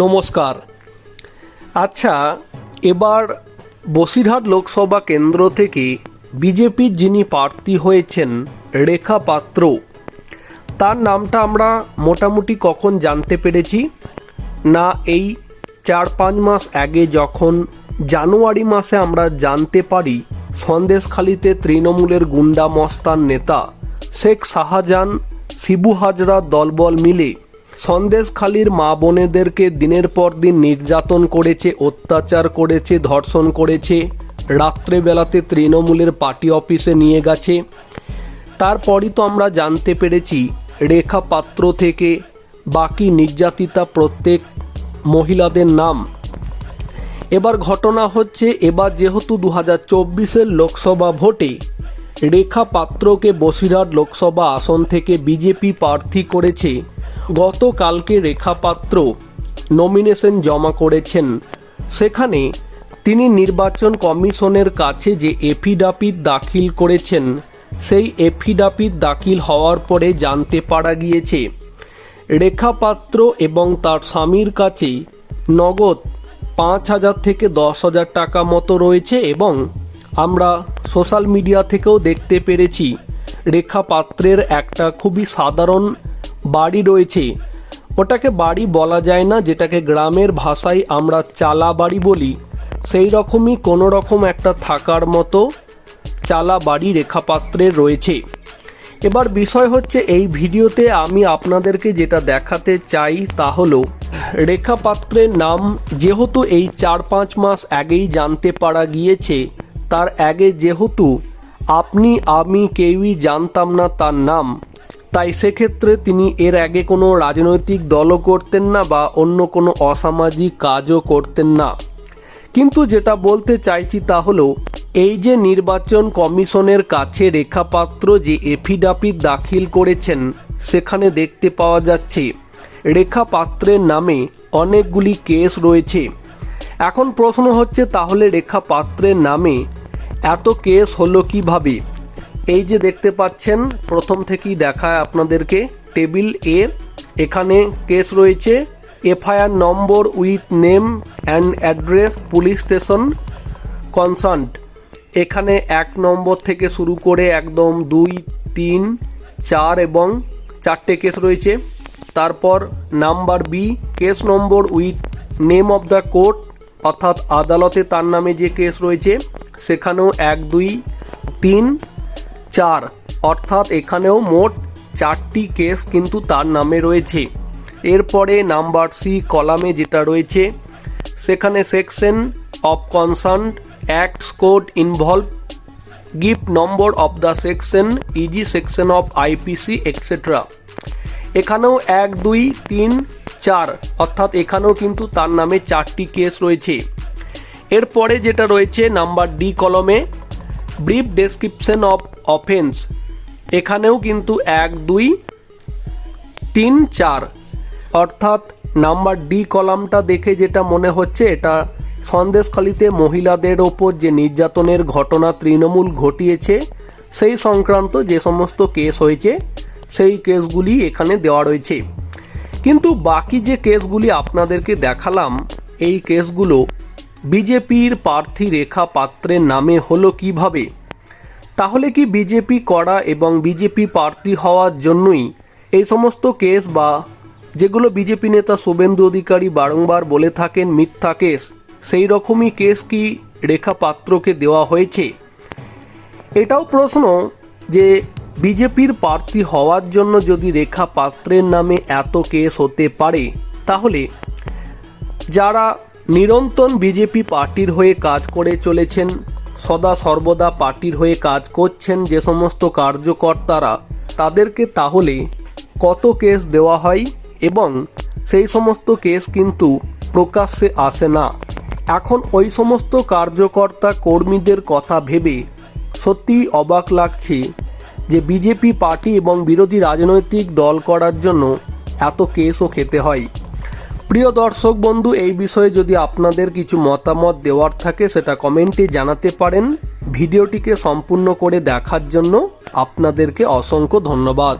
নমস্কার। আচ্ছা এবার বসিরহাট লোকসভা কেন্দ্র থেকে বিজেপির যিনি প্রার্থী হয়েছেন রেখা পাত্র, তার নামটা আমরা মোটামুটি কখন জানতে পেরেছি? না, এই চার পাঁচ মাস আগে যখন জানুয়ারি মাসে আমরা জানতে পারি সন্দেশখালিতে তৃণমূলের গুন্ডা মস্তান নেতা শেখ শাহজাহান, শিবু হাজরা দলবল মিলে সন্দেশখালির মা বোনেদেরকে দিনের পর দিন নির্যাতন করেছে, অত্যাচার করেছে, ধর্ষণ করেছে। রাত্রেবেলাতে তৃণমূলের পার্টি অফিসে নিয়ে গেছে। তারপরই তো আমরা জানতে পেরেছি, রেখা পাত্র থেকে বাকি নির্যাতিতা প্রত্যেক মহিলাদের নাম। এবার ঘটনা হচ্ছে, এবার যেহেতু দু হাজার চব্বিশের লোকসভা ভোটে রেখা পাত্রকে বসিরহাট লোকসভা আসন থেকে বিজেপি প্রার্থী করেছে গতকালকে রেখা পাত্র নমিনেশন জমা করেছেন। সেখানে তিনি নির্বাচন কমিশনের কাছে যে এফিডাভিট দাখিল করেছেন, সেই এফিডাভিট দাখিল হওয়ার পরে জানতে পারা গিয়েছে রেখা পাত্র এবং তার স্বামীর কাছে নগদ পাঁচ হাজার থেকে দশ হাজার টাকা মতো রয়েছে এবং আমরা সোশ্যাল মিডিয়া থেকেও দেখতে পেরেছি রেখা পাত্রের একটা খুবই সাধারণ বাড়ি রয়েছে। ওটাকে বাড়ি বলা যায় না, যেটাকে গ্রামের ভাষায় আমরা চালা বাড়ি বলি। সেই রকমই কোনো রকম একটা থাকার মতো চালা বাড়ি রেখাপাত্রে রয়েছে। এবার বিষয় হচ্ছে, এই ভিডিওতে আমি আপনাদেরকে যেটা দেখাতে চাই তা হলো রেখা পাত্রের নাম যেহেতু এই চার পাঁচ মাস আগেই জানতে পারা গিয়েছে, তার আগে যেহেতু আপনি, আমি কেউই জানতাম না তার নাম। তাই সেক্ষেত্রে তিনি এর আগে কোনো রাজনৈতিক দলও করতেন না বা অন্য কোনো অসামাজিক কাজও করতেন না। কিন্তু যেটা বলতে চাইছি তা হলো, এই যে নির্বাচন কমিশনের কাছে রেখাপাত্র যে এফিডাভিট দাখিল করেছেন, সেখানে দেখতে পাওয়া যাচ্ছে রেখা পাত্রের নামে অনেকগুলি কেস রয়েছে। এখন প্রশ্ন হচ্ছে, তাহলে রেখা পাত্রের নামে এত কেস হলো কীভাবে? এই যে দেখতে পাচ্ছেন, প্রথম থেকেই দেখায় আপনাদেরকে টেবিল এ। এখানে কেস রয়েছে, FIR number with name and address police station concerned এখানে এক নম্বর থেকে শুরু করে একদম দুই, তিন, চার এবং চারটে কেস রয়েছে। তারপর number B, case number with name of the court, অর্থাৎ আদালতে তার নামে যে কেস রয়েছে, সেখানেও এক, দুই, তিন চার। অর্থাৎ এখানেও মোট চারটি কেস কিন্তু তার নামে রয়েছে। এরপরে নাম্বার সি কলামে যেটা রয়েছে, সেখানে section of concern acts code involve gift number of the section, easy section of IPC etcetera এখানেও এক, দুই, তিন, চার, অর্থাৎ এখানেও কিন্তু তার নামে চারটি কেস রয়েছে। এরপরে যেটা রয়েছে নাম্বার ডি কলমে ব্রিফ ডেসক্রিপশন অফ অফেন্স এখানেও কিন্তু এক, দুই, তিন, চার। অর্থাৎ নাম্বার ডি কলামটা দেখে যেটা মনে হচ্ছে, এটা সন্দেশখালিতে মহিলাদের ওপর যে নির্যাতনের ঘটনা তৃণমূল ঘটিয়েছে, সেই সংক্রান্ত যে সমস্ত কেস হয়েছে, সেই কেসগুলি এখানে দেওয়া রয়েছে। কিন্তু বাকি যে কেসগুলি আপনাদেরকে দেখালাম, এই কেসগুলো বিজেপির প্রার্থী রেখা পাত্রের নামে হলো কীভাবে? তাহলে কি বিজেপি করা এবং বিজেপি প্রার্থী হওয়ার জন্যই এই সমস্ত কেস বা যেগুলো বিজেপি নেতা শুভেন্দু অধিকারী বারংবার বলে থাকেন মিথ্যা কেস, সেই রকমই কেস কি রেখা পাত্রকে দেওয়া হয়েছে? এটাও প্রশ্ন যে বিজেপির প্রার্থী হওয়ার জন্য যদি রেখা পাত্রের নামে এত কেস হতে পারে, তাহলে যারা নিরন্তর বিজেপি পার্টির হয়ে কাজ করে চলেছেন সদা সর্বদা পার্টির হয়ে কাজ করছেন যে সমস্ত কার্যকর্তারা, তাদেরকে তাহলে কত কেস দেওয়া হয় এবং সেই সমস্ত কেস কিন্তু প্রকাশ্যে আসে না। এখন ওই সমস্ত কার্যকর্তা কর্মীদের কথা ভেবে সত্যিই অবাক লাগছে যে বিজেপি পার্টি এবং বিরোধী রাজনৈতিক দল করার জন্য এত কেসও খেতে হয়। প্রিয় দর্শক বন্ধু, এই বিষয়ে যদি আপনাদের কিছু মতামত দেওয়ার থাকে, সেটা কমেন্টে জানাতে পারেন। ভিডিওটিকে সম্পূর্ণ করে দেখার জন্য আপনাদেরকে অসংখ্য ধন্যবাদ।